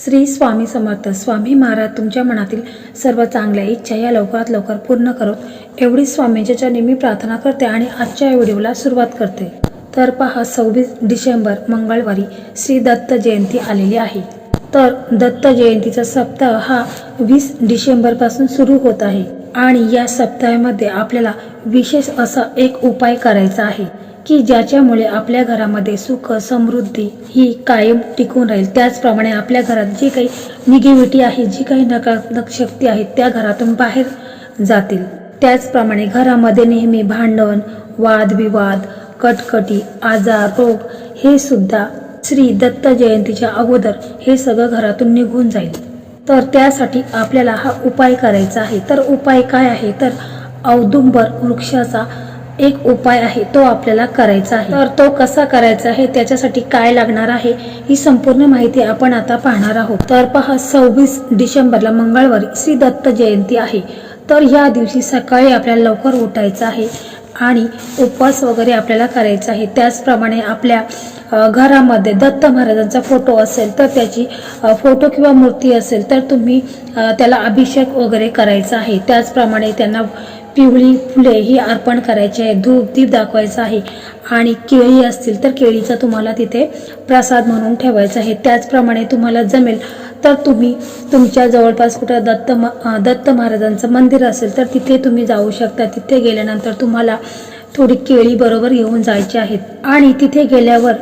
श्री स्वामी समर्थ. स्वामी महाराज तुमच्या मनातील सर्व चांगल्या इच्छा या लवकरात लवकर पूर्ण करोत एवढी स्वामींच्या नेहमी प्रार्थना करते आणि आजच्या व्हिडिओला सुरुवात करते. तर पहा सव्वीस डिसेंबर मंगळवारी श्री दत्त जयंती आलेली आहे. तर दत्त जयंतीचा सप्ताह हा वीस डिसेंबरपासून सुरू होत आहे आणि या सप्ताहामध्ये आपल्याला विशेष असा एक उपाय करायचा आहे. की ज्याच्यामुळे आपल्या घरामध्ये सुख समृद्धी ही कायम टिकून राहील. त्याचप्रमाणे आपल्या घरात जी काही निगेटिव्हिटी आहे जी काही नकारात्मक शक्ती आहे त्या घरातून बाहेर जातील. त्याचप्रमाणे घरामध्ये नेहमी भांडण वादविवाद कटकटी आजार रोग हे सुद्धा श्री दत्त जयंतीच्या अगोदर हे सगळं घरातून निघून जाईल. तर त्यासाठी आपल्याला हा उपाय करायचा आहे. तर उपाय काय आहे? तर औदुंबर वृक्षाचा एक उपाय आहे तो आपल्याला करायचा आहे. तर तो कसा करायचा आहे त्याच्यासाठी काय लागणार आहे ही संपूर्ण माहिती आपण आता पाहणार आहोत. तर पहा सव्वीस डिसेंबरला मंगळवारी श्री दत्त जयंती आहे. तर या दिवशी सकाळी आपल्याला लवकर उठायचं आहे आणि उपवास वगैरे आपल्याला करायचा आहे. त्याचप्रमाणे आपल्या घरामध्ये दत्त महाराजांचा फोटो असेल तर त्याची फोटो किंवा मूर्ती असेल तर तुम्ही त्याला अभिषेक वगैरे करायचा आहे. त्याचप्रमाणे त्यांना पिवळी फुले ही अर्पण करायची आहे. धूप दीप दाखवायचा आहे. आणि केळी असतील तर केळीचा तुम्हाला तिथे प्रसाद म्हणून ठेवायचा आहे. त्याचप्रमाणे तुम्हाला जमेल तर तुम्ही तुमच्या जवळपास कुठं दत्त म दत्त महाराजांचं मंदिर असेल तर तिथे तुम्ही जाऊ शकता. तिथे गेल्यानंतर तुम्हाला थोडी केळी बरोबर घेऊन जायची आहेत आणि तिथे गेल्यावर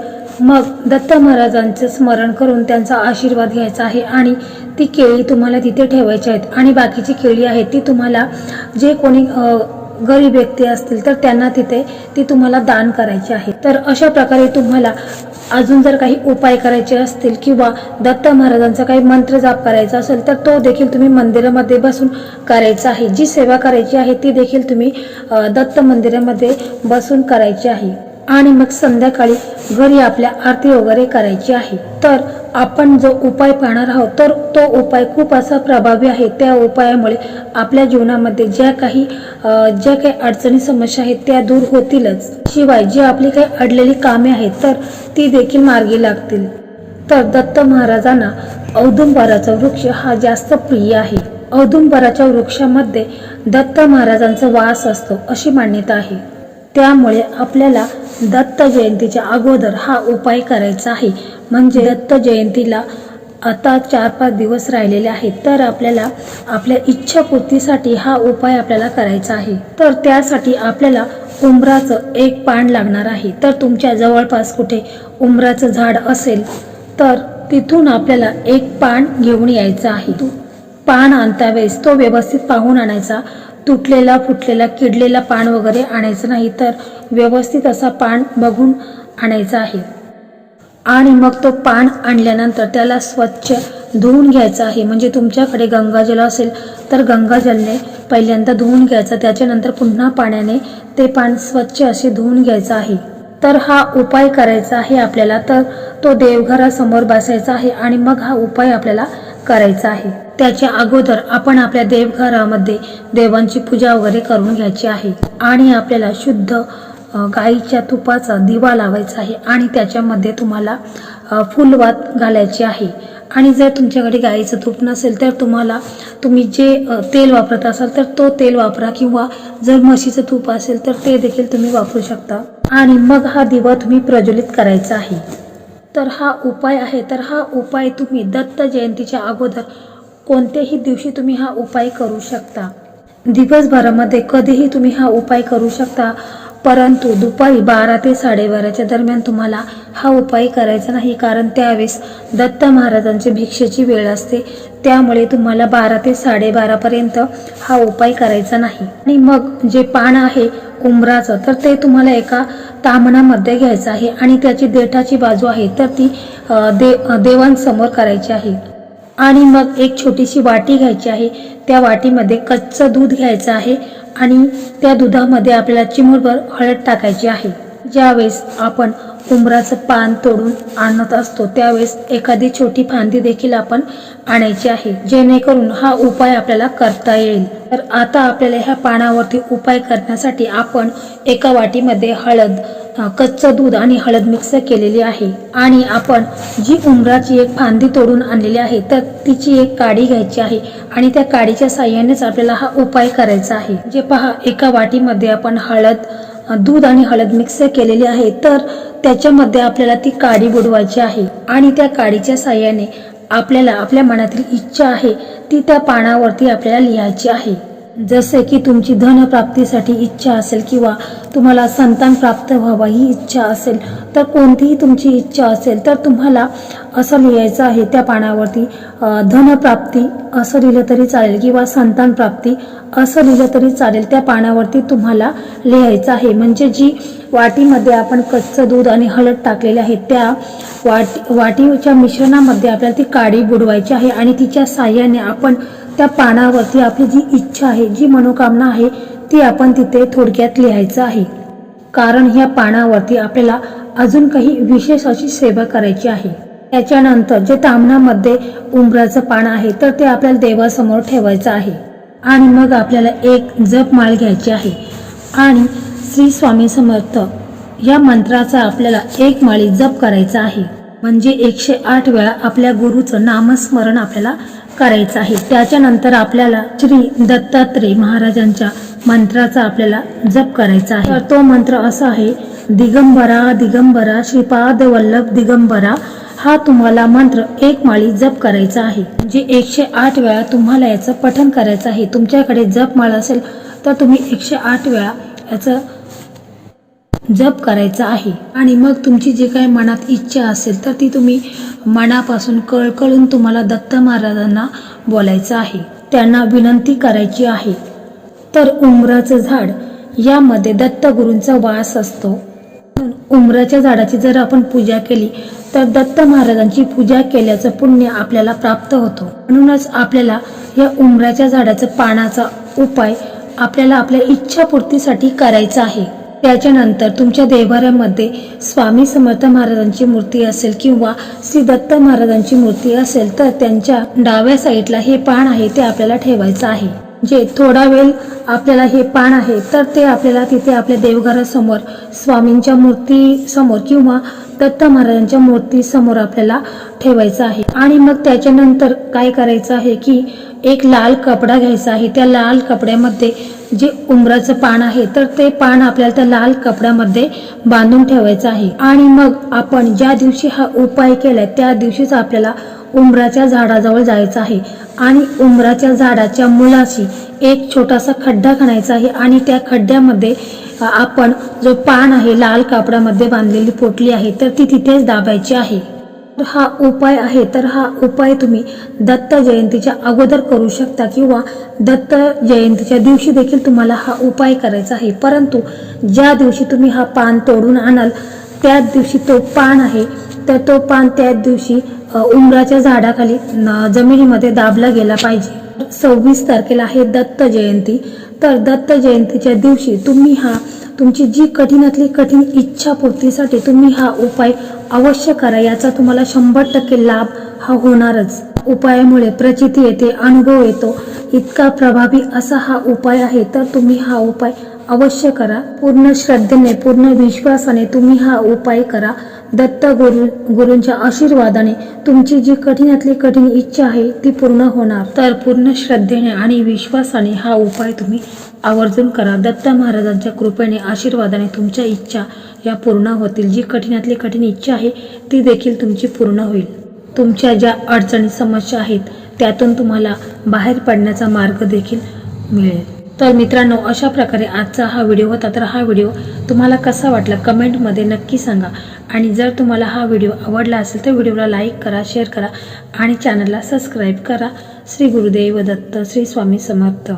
मग दत्त महाराजांचं स्मरण करून त्यांचा आशीर्वाद घ्यायचा आहे आणि ती केळी तुम्हाला तिथे ठेवायची आहेत. आणि बाकीची केळी आहेत ती तुम्हाला जे कोणी गरीब व्यक्ती असतील तर त्यांना तिथे ती तुम्हाला दान करायची आहे. तर अशा प्रकारे तुम्हाला अजून जर काही उपाय करायचे असतील किंवा दत्त महाराजांचा काही मंत्र जाप करायचा असेल तर तो देखील तुम्ही मंदिरामध्ये बसून करायचा आहे. जी सेवा करायची आहे ती देखील तुम्ही दत्त मंदिरामध्ये बसून करायची आहे. आणि मग संध्याकाळी घरी आपल्या आरती वगैरे करायची आहे. तर आपण जो उपाय पाहणार आहोत तर तो उपाय खूप असा प्रभावी आहे. त्या उपायामुळे आपल्या जीवनामध्ये ज्या काही ज्या काही अडचणी समस्या आहेत त्या दूर होतीलच. शिवाय जी आपली काही अडलेली कामे आहेत तर ती देखील मार्गी लागतील. तर दत्त महाराजांना औदुंबराचा वृक्ष हा जास्त प्रिय आहे. औदुंबराच्या वृक्षामध्ये दत्त महाराजांचा वास असतो अशी मान्यता आहे. त्यामुळे आपल्याला दत्त जयंतीच्या अगोदर हा उपाय करायचा आहे. म्हणजे दत्त जयंतीला आता चार पाच दिवस राहिलेले आहेत. तर आपल्याला आपल्या इच्छापूर्तीसाठी हा उपाय आपल्याला करायचा आहे. तर त्यासाठी आपल्याला उंबराचं एक पान लागणार आहे. तर तुमच्या जवळपास कुठे उंबराचं झाड असेल तर तिथून आपल्याला एक पान घेऊन यायचं आहे. पान आणता वेळेस तो व्यवस्थित पाहून आणायचा. तुटलेला फुटलेला किडलेला पान वगैरे आणायचं नाही तर व्यवस्थित असा पान बघून आणायचा आहे. आणि मग तो पान आणल्यानंतर त्याला स्वच्छ धुवून घ्यायचं आहे. म्हणजे तुमच्याकडे गंगाजल असेल तर गंगाजलने पहिल्यांदा धुवून घ्यायचं. त्याच्यानंतर पुन्हा पाण्याने ते पान स्वच्छ असे धुवून घ्यायचं आहे. तर हा उपाय करायचा आहे आपल्याला. तर तो देवघरासमोर बसायचा आहे आणि मग हा उपाय आपल्याला करायचा आहे. त्याच्या अगोदर आपण आपल्या देवघरामध्ये देवांची पूजा वगैरे करून घ्यायची आहे. आणि आपल्याला शुद्ध गाईच्या तुपाचा दिवा लावायचा आहे आणि त्याच्यामध्ये तुम्हाला फुलवात घालायची आहे. आणि जर तुमच्याकडे गाईचं तूप नसेल तर तुम्हाला तुम्ही जे तेल वापरत असाल तर तो तेल वापरा किंवा जर म्हशीचं तूप असेल तर ते देखील तुम्ही वापरू शकता. आणि मग हा दिवा तुम्ही प्रज्वलित करायचा आहे. तर हा उपाय आहे तर हा उपाय तुम्ही दत्त जयंतीच्या अगोदर कोणत्याही दिवशी तुम्ही हा उपाय करू शकता. दिवसभरामध्ये कधीही तुम्ही हा उपाय करू शकता परंतु दुपारी बारा ते साडेबाराच्या दरम्यान तुम्हाला हा उपाय करायचा नाही कारण त्यावेळेस दत्त महाराजांची भिक्षेची वेळ असते. त्यामुळे तुम्हाला बारा ते साडेबारापर्यंत हा उपाय करायचा नाही. आणि मग जे पान आहे उमराचं तर ते तुम्हाला एका तामणामध्ये घ्यायचं आहे आणि त्याची देठाची बाजू आहे तर ती दे देवांसमोर करायची आहे. आणि मग एक छोटीशी वाटी घ्यायची आहे. त्या वाटीमध्ये कच्चं दूध घ्यायचं आहे आणि त्या दुधामध्ये आपल्याला चिमूरभर हळद टाकायची आहे. ज्यावेळेस आपण उंबराचं पान तोडून आणत असतो. त्यावेळेस एखादी छोटी फांदी देखील आपण आणायची आहे. जेणेकरून हा उपाय आपल्याला करता येईल. तर आता आपल्याला ह्या पानावरती उपाय करण्यासाठी आपण एका वाटीमध्ये हळद कच्चं दूध आणि हळद मिक्स केलेली आहे. आणि आपण जी उंबराची एक फांदी तोडून आणलेली आहे तर तिची एक काडी घ्यायची आहे आणि त्या काडीच्या साह्यानेच आपल्याला हा उपाय करायचा आहे. जे पहा एका वाटीमध्ये आपण हळद दूध आणि हळद मिक्स केलेली आहे तर त्याच्यामध्ये आपल्याला ती काडी बुडवायची आहे. आणि त्या काडीच्या साह्याने आपल्याला आपल्या मनातील इच्छा आहे ती त्या पानावरती आपल्याला लिहायची आहे. जसे की तुमची धनप्राप्तीसाठी इच्छा असेल किंवा तुम्हाला संतान प्राप्त व्हावा ही इच्छा असेल तर कोणतीही तुमची इच्छा असेल तर तुम्हाला असं लिहायचं आहे त्या पानावरती धनप्राप्ती असं लिहिलं तरी चालेल किंवा संतान प्राप्ती असं लिहिलं तरी चालेल त्या पानावरती तुम्हाला लिहायचं आहे. म्हणजे जी वाटीमध्ये आपण कच्चं दूध आणि हळद टाकलेले आहे त्या वाटी वाटीच्या मिश्रणामध्ये आपल्याला ती काडी बुडवायची आहे आणि तिच्या साह्याने आपण त्या पानावरती आपली जी इच्छा आहे जी मनोकामना आहे ती आपण तिथे थोडक्यात लिहायचं आहे. कारण ह्या पानावरती आपल्याला अजून काही विशेष अशी सेवा करायची आहे. त्याच्यानंतर जे तामणामध्ये उंबराचं पान आहे तर ते आपल्याला देवासमोर ठेवायचं आहे. आणि मग आपल्याला एक जप माळ घ्यायची आहे. आणि श्री स्वामी समर्थ या मंत्राचा आपल्याला एक माळी जप करायचा आहे. म्हणजे एकशे आठ वेळा आपल्या गुरुचं नामस्मरण आपल्याला करायचा आहे. त्याच्यानंतर आपल्याला श्री दत्तात्रय महाराजांच्या मंत्राचा आपल्याला जप करायचा आहे. तर तो मंत्र असा आहे दिगंबरा दिगंबरा श्रीपाद वल्लभ दिगंबरा हा तुम्हाला मंत्र एक माळी जप करायचा आहे. म्हणजे एकशे आठ वेळा तुम्हाला याचं पठन करायचं आहे. तुमच्याकडे जप माळ असेल तर तुम्ही एकशे आठ वेळा याचं जप करायचा आहे. आणि मग तुमची जी काही मनात इच्छा असेल तर ती तुम्ही मनापासून कळकळून तुम्हाला दत्त महाराजांना बोलायचं आहे. त्यांना विनंती करायची आहे. तर उमराचं झाड यामध्ये दत्तगुरूंचा वास असतो. उमराच्या झाडाची जर आपण पूजा केली तर दत्त महाराजांची पूजा केल्याचं पुण्य आपल्याला प्राप्त होतो. म्हणूनच आपल्याला या उमराच्या झाडाचं पानाचा उपाय आपल्याला आपल्या इच्छापूर्तीसाठी करायचा आहे. त्याच्यानंतर तुमच्या देवाऱ्यामध्ये स्वामी समर्थ महाराजांची मूर्ती असेल किंवा श्री दत्त महाराजांची मूर्ती असेल तर त्यांच्या डाव्या साईडला हे पान आहे ते आपल्याला ठेवायचं आहे. जे थोडा वेळ आपल्याला हे पान आहे तर ते आपल्याला तिथे आपल्या देवघरासमोर स्वामींच्या मूर्ती समोर किंवा दत्त महाराजांच्या मूर्ती समोर आपल्याला ठेवायचं आहे. आणि मग त्याच्यानंतर काय करायचं आहे की एक लाल कपडा घ्यायचा आहे. त्या लाल कपड्यामध्ये जे उंबराचं पान आहे तर ते पान आपल्याला त्या लाल कपड्यामध्ये बांधून ठेवायचं आहे. आणि मग आपण ज्या दिवशी हा उपाय केलाय त्या दिवशीच आपल्याला उंबराच्या झाडाजवळ जायचं आहे. आणि उंबराच्या झाडाच्या मुळाशी एक छोटासा खड्डा खणायचा आहे आणि त्या खड्ड्यामध्ये आपण जो पान आहे लाल कापडामध्ये बांधलेली पोटली आहे तर ती तिथेच दाबायची आहे. हा उपाय आहे तर हा उपाय तुम्ही दत्त जयंतीच्या अगोदर करू शकता किंवा दत्त जयंतीच्या दिवशी देखील तुम्हाला हा उपाय करायचा आहे. परंतु ज्या दिवशी तुम्ही हा पान तोडून आणाल त्याच दिवशी तो पान आहे तर तो पान त्याच दिवशी उमराच्या उंबराच्या झाडाखाली जमिनीमध्ये दाबला गेला पाहिजे. सव्वीस तारखेला आहे दत्त जयंती. तर दत्त जयंतीच्या दिवशी तुम्ही हा तुमची जी कठीणातली कठीण इच्छापूर्तीसाठी तुम्ही हा उपाय अवश्य करा याचा तुम्हाला शंभर टक्के लाभ हा होणारच. उपायामुळे प्रचिती येते अनुभव येतो. इतका प्रभावी असा हा उपाय आहे तर तुम्ही हा उपाय अवश्य करा. पूर्ण श्रद्धेने पूर्ण विश्वासाने तुम्ही हा उपाय करा. दत्त गुरु गुरूंच्या आशीर्वादाने तुमची जी कठीणातली कठीण इच्छा आहे ती पूर्ण होणार. तर पूर्ण श्रद्धेने आणि विश्वासाने हा उपाय तुम्ही आवर्जून करा. दत्त महाराजांच्या कृपेने आशीर्वादाने तुमच्या इच्छा या पूर्ण होतील. जी कठीणातली कठीण इच्छा आहे ती देखील तुमची पूर्ण होईल. तुमच्या ज्या अडचणी समस्या आहेत त्यातून तुम्हाला बाहेर पडण्याचा मार्ग देखील मिळेल. तर मित्रांनो अशा प्रकारे आजचा हा व्हिडिओ होता. तर हा व्हिडिओ तुम्हाला कसा वाटला कमेंटमध्ये नक्की सांगा. आणि जर तुम्हाला हा व्हिडिओ आवडला असेल तर व्हिडिओला लाईक करा शेअर करा आणि चॅनलला सबस्क्राईब करा. श्री गुरुदेव दत्त श्री स्वामी समर्थ.